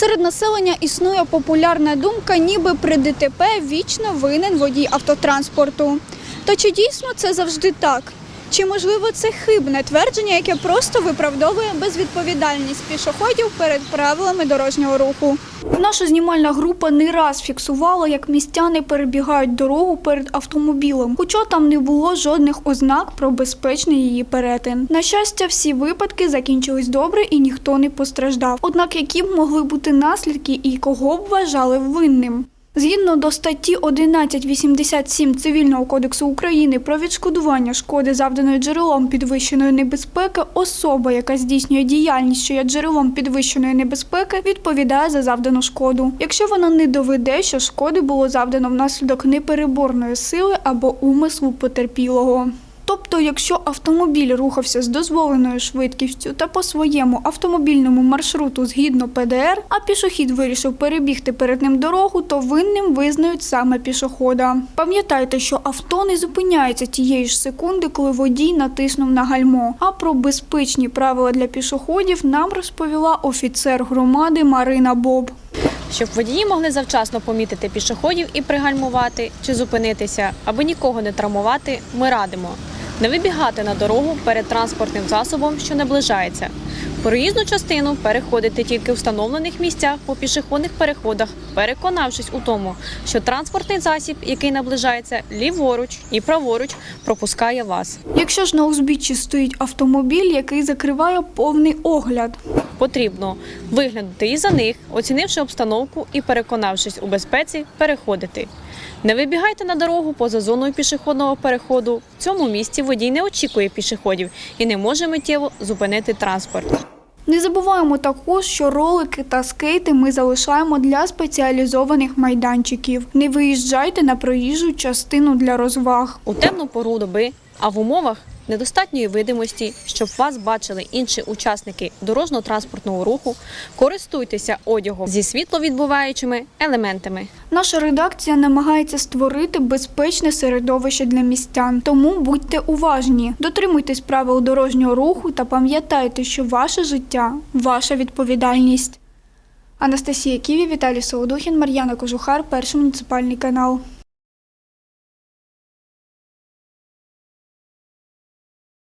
Серед населення існує популярна думка, ніби при ДТП вічно винен водій автотранспорту. Та чи дійсно це завжди так? Чи можливо це хибне твердження, яке просто виправдовує безвідповідальність пішоходів перед правилами дорожнього руху? Наша знімальна група не раз фіксувала, як містяни перебігають дорогу перед автомобілем, хоча там не було жодних ознак про безпечний її перетин. На щастя, всі випадки закінчились добре і ніхто не постраждав. Однак, які б могли бути наслідки і кого б вважали винним? Згідно до статті 1187 Цивільного кодексу України про відшкодування шкоди, завданої джерелом підвищеної небезпеки, особа, яка здійснює діяльність, що є джерелом підвищеної небезпеки, відповідає за завдану шкоду. Якщо вона не доведе, що шкоди було завдано внаслідок непереборної сили або умислу потерпілого. Тобто, якщо автомобіль рухався з дозволеною швидкістю та по своєму автомобільному маршруту згідно ПДР, а пішохід вирішив перебігти перед ним дорогу, то винним визнають саме пішохода. Пам'ятайте, що авто не зупиняється тієї ж секунди, коли водій натиснув на гальмо. А про безпечні правила для пішоходів нам розповіла офіцер громади Марина Боб. Щоб водії могли завчасно помітити пішоходів і пригальмувати чи зупинитися, аби нікого не травмувати, ми радимо не вибігати на дорогу перед транспортним засобом, що наближається. Проїзну частину переходити тільки в встановлених місцях по пішохідних переходах, переконавшись у тому, що транспортний засіб, який наближається ліворуч і праворуч, пропускає вас. Якщо ж на узбіччі стоїть автомобіль, який закриває повний огляд, Потрібно виглянути і за них, оцінивши обстановку і переконавшись у безпеці, переходити. Не вибігайте на дорогу поза зоною пішохідного переходу. В цьому місці водій не очікує пішоходів і не може миттєво зупинити транспорт. Не забуваємо також, що ролики та скейти ми залишаємо для спеціалізованих майданчиків. Не виїжджайте на проїжджу частину для розваг. У темну пору доби, а в умовах недостатньої видимості, щоб вас бачили інші учасники дорожньо-транспортного руху, користуйтеся одягом зі світловідбуваючими елементами. Наша редакція намагається створити безпечне середовище для містян, тому будьте уважні, дотримуйтесь правил дорожнього руху та пам'ятайте, що ваше життя ваша відповідальність. Анастасія Ківі, Віталій Солодухін, Мар'яна Кожухар, перший муніципальний канал.